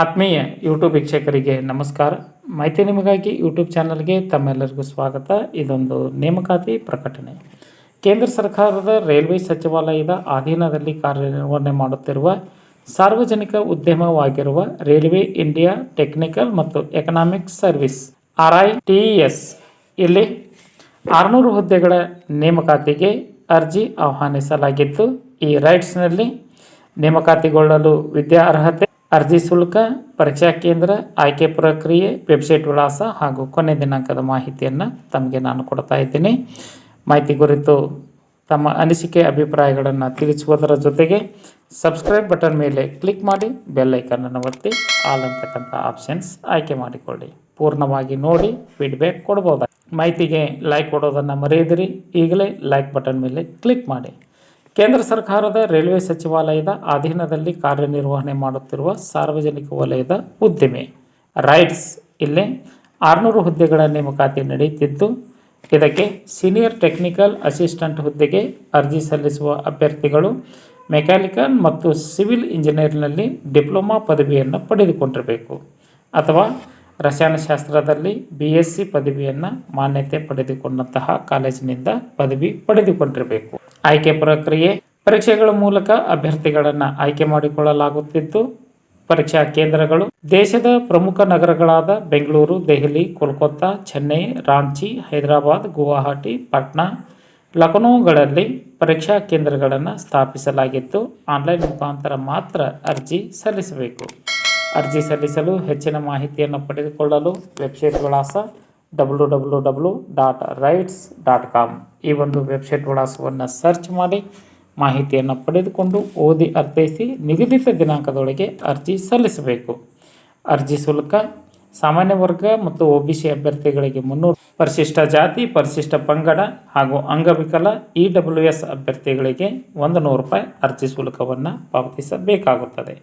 ಆತ್ಮೀಯ ಯೂಟ್ಯೂಬ್ ವೀಕ್ಷಕರಿಗೆ ನಮಸ್ಕಾರ. ಮಾಹಿತಿ ನಿಮಗಾಗಿ ಯೂಟ್ಯೂಬ್ ಚಾನಲ್ಗೆ ತಮ್ಮೆಲ್ಲರಿಗೂ ಸ್ವಾಗತ. ಇದೊಂದು ನೇಮಕಾತಿ ಪ್ರಕಟಣೆ. ಕೇಂದ್ರ ಸರ್ಕಾರದ ರೈಲ್ವೆ ಸಚಿವಾಲಯದ ಅಧೀನದಲ್ಲಿ ಕಾರ್ಯನಿರ್ವಹಣೆ ಮಾಡುತ್ತಿರುವ ಸಾರ್ವಜನಿಕ ಉದ್ಯಮವಾಗಿರುವ ರೈಲ್ವೆ ಇಂಡಿಯಾ ಟೆಕ್ನಿಕಲ್ ಮತ್ತು economic service R I T S ಇಲ್ಲಿ ಆರುನೂರು ಹುದ್ದೆಗಳ ನೇಮಕಾತಿಗೆ ಅರ್ಜಿ ಆಹ್ವಾನಿಸಲಾಗಿತ್ತು ಈ ರೈಟ್ಸ್ನಲ್ಲಿ ನೇಮಕಾತಿಗೊಳ್ಳಲು ವಿದ್ಯಾ ಅರ್ಹತೆ ಅರ್ಜಿ ಶುಲ್ಕ, ಪರೀಕ್ಷಾ ಕೇಂದ್ರ, ಆಯ್ಕೆ ಪ್ರಕ್ರಿಯೆ, ವೆಬ್ಸೈಟ್ ವಿಳಾಸ ಹಾಗೂ ಕೊನೆ ದಿನಾಂಕದ ಮಾಹಿತಿಯನ್ನು ತಮಗೆ ನಾನು ಕೊಡ್ತಾ ಇದ್ದೀನಿ. ಮಾಹಿತಿ ಕುರಿತು ತಮ್ಮ ಅನಿಸಿಕೆ, ಅಭಿಪ್ರಾಯಗಳನ್ನು ತಿಳಿಸುವುದರ ಜೊತೆಗೆ ಸಬ್ಸ್ಕ್ರೈಬ್ ಬಟನ್ ಮೇಲೆ ಕ್ಲಿಕ್ ಮಾಡಿ, ಬೆಲ್ ಐಕನನ್ನು ಒತ್ತಿ, ಆಲ್ ಅಂತಕ್ಕಂಥ ಆಪ್ಷನ್ಸ್ ಆಯ್ಕೆ ಮಾಡಿಕೊಳ್ಳಿ. ಪೂರ್ಣವಾಗಿ ನೋಡಿ, ಫೀಡ್ಬ್ಯಾಕ್ ಕೊಡ್ಬೋದು? ಮಾಹಿತಿಗೆ ಲೈಕ್ ಕೊಡೋದನ್ನು ಮರೆಯದಿರಿ. ಈಗಲೇ ಲೈಕ್ ಬಟನ್ ಮೇಲೆ ಕ್ಲಿಕ್ ಮಾಡಿ. ಕೇಂದ್ರ ಸರ್ಕಾರದ ರೈಲ್ವೆ ಸಚಿವಾಲಯದ ಅಧೀನದಲ್ಲಿ ಕಾರ್ಯನಿರ್ವಹಣೆ ಮಾಡುತ್ತಿರುವ ಸಾರ್ವಜನಿಕ ವಲಯದ ಉದ್ದಿಮೆ. ರೈಟ್ಸ್ ಇಲ್ಲಿ ಆರುನೂರು ಹುದ್ದೆಗಳ ನೇಮಕಾತಿ ನಡೆಯುತ್ತಿದ್ದು, ಇದಕ್ಕೆ ಸೀನಿಯರ್ ಟೆಕ್ನಿಕಲ್ ಅಸಿಸ್ಟೆಂಟ್ ಹುದ್ದೆಗೆ ಅರ್ಜಿ ಸಲ್ಲಿಸುವ ಅಭ್ಯರ್ಥಿಗಳು, ಮೆಕ್ಯಾನಿಕಲ್ ಮತ್ತು ಸಿವಿಲ್ ಇಂಜಿನಿಯರ್ನಲ್ಲಿ ಡಿಪ್ಲೊಮಾ ಪದವಿಯನ್ನು ಪಡೆದುಕೊಂಡಿರಬೇಕು ಅಥವಾ ರಸಾಯನಶಾಸ್ತ್ರದಲ್ಲಿ ಬಿ ಎಸ್ ಸಿ ಪದವಿಯನ್ನು ಮಾನ್ಯತೆ ಪಡೆದುಕೊಂಡಂತಹ ಕಾಲೇಜಿನಿಂದ ಪದವಿ ಪಡೆದುಕೊಂಡಿರಬೇಕು. ಆಯ್ಕೆ ಪ್ರಕ್ರಿಯೆ ಪರೀಕ್ಷೆಗಳ ಮೂಲಕ ಅಭ್ಯರ್ಥಿಗಳನ್ನು ಆಯ್ಕೆ ಮಾಡಿಕೊಳ್ಳಲಾಗುತ್ತಿದ್ದು, ಪರೀಕ್ಷಾ ಕೇಂದ್ರಗಳು ದೇಶದ ಪ್ರಮುಖ ನಗರಗಳಾದ ಬೆಂಗಳೂರು, ದೆಹಲಿ, ಕೋಲ್ಕತ್ತಾ, ಚೆನ್ನೈ, ರಾಂಚಿ, ಹೈದರಾಬಾದ್, ಗುವಾಹಟಿ, ಪಟ್ನಾ, ಲಖನೌಗಳಲ್ಲಿ ಪರೀಕ್ಷಾ ಕೇಂದ್ರಗಳನ್ನು ಸ್ಥಾಪಿಸಲಾಗಿತ್ತು. ಆನ್ಲೈನ್ ಮುಖಾಂತರ ಮಾತ್ರ ಅರ್ಜಿ ಸಲ್ಲಿಸಬೇಕು. ಅರ್ಜಿ ಸಲ್ಲಿಸಲು ಹೆಚ್ಚಿನ ಮಾಹಿತಿಯನ್ನು ಪಡೆದುಕೊಳ್ಳಲು ವೆಬ್ಸೈಟ್ ವಿಳಾಸ W W W dot RITES dot com ಈ ಒಂದು ವೆಬ್ಸೈಟ್ ವಿಳಾಸವನ್ನು ಸರ್ಚ್ ಮಾಡಿ ಮಾಹಿತಿಯನ್ನು ಪಡೆದುಕೊಂಡು ಓದಿ ಅರ್ಥೈಸಿ ನಿಗದಿತ ದಿನಾಂಕದೊಳಗೆ ಅರ್ಜಿ ಸಲ್ಲಿಸಬೇಕು. ಅರ್ಜಿ ಶುಲ್ಕ, ಸಾಮಾನ್ಯ ವರ್ಗ ಮತ್ತು ಒ ಬಿ ಸಿ ಅಭ್ಯರ್ಥಿಗಳಿಗೆ ಮುನ್ನೂರು ಪರಿಶಿಷ್ಟ ಜಾತಿ, ಪರಿಶಿಷ್ಟ ಪಂಗಡ ಹಾಗೂ ಅಂಗವಿಕಲ ಇ ಡಬ್ಲ್ಯೂ ಎಸ್ ಅಭ್ಯರ್ಥಿಗಳಿಗೆ ಒಂದು ನೂರು ರೂಪಾಯಿ ಅರ್ಜಿ ಶುಲ್ಕವನ್ನು ಪಾವತಿಸಬೇಕಾಗುತ್ತದೆ.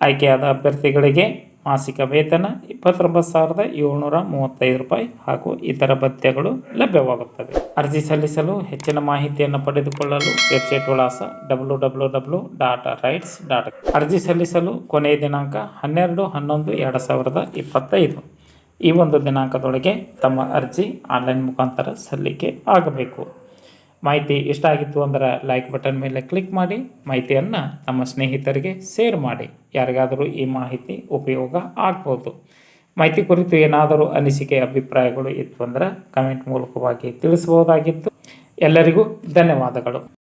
ಆಯ್ಕೆಯಾದ ಅಭ್ಯರ್ಥಿಗಳಿಗೆ ಮಾಸಿಕ ವೇತನ ಇಪ್ಪತ್ತೊಂಬತ್ತು ಸಾವಿರದ ಏಳ್ನೂರ ಮೂವತ್ತೈದು ರೂಪಾಯಿ ಹಾಗೂ ಇತರ ಭತ್ಯೆಗಳು ಲಭ್ಯವಾಗುತ್ತದೆ. ಅರ್ಜಿ ಸಲ್ಲಿಸಲು ಹೆಚ್ಚಿನ ಮಾಹಿತಿಯನ್ನು ಪಡೆದುಕೊಳ್ಳಲು ವೆಬ್ಸೈಟ್ ವಿಳಾಸ W W W dot RITES dot ಅರ್ಜಿ ಸಲ್ಲಿಸಲು ಕೊನೆಯ ದಿನಾಂಕ ಹನ್ನೆರಡು ಹನ್ನೊಂದು ಎರಡು ಸಾವಿರದ ಇಪ್ಪತ್ತೈದು. ಈ ಒಂದು ದಿನಾಂಕದೊಳಗೆ ತಮ್ಮ ಅರ್ಜಿ ಆನ್ಲೈನ್ ಮುಖಾಂತರ ಸಲ್ಲಿಕೆ ಆಗಬೇಕು. ಮಾಹಿತಿ ಇಷ್ಟ ಆಗಿತ್ತು ಅಂದರೆ ಲೈಕ್ ಬಟನ್ ಮೇಲೆ ಕ್ಲಿಕ್ ಮಾಡಿ ಮಾಹಿತಿಯನ್ನು ನಮ್ಮ ಸ್ನೇಹಿತರಿಗೆ ಶೇರ್ ಮಾಡಿ. ಯಾರಿಗಾದರೂ ಈ ಮಾಹಿತಿ ಉಪಯೋಗ ಆಗ್ಬೋದು. ಮಾಹಿತಿ ಕುರಿತು ಏನಾದರೂ ಅನಿಸಿಕೆ, ಅಭಿಪ್ರಾಯಗಳು ಇತ್ತು ಅಂದರೆ ಕಮೆಂಟ್ ಮೂಲಕವಾಗಿ ತಿಳಿಸಬಹುದಾಗಿತ್ತು. ಎಲ್ಲರಿಗೂ ಧನ್ಯವಾದಗಳು.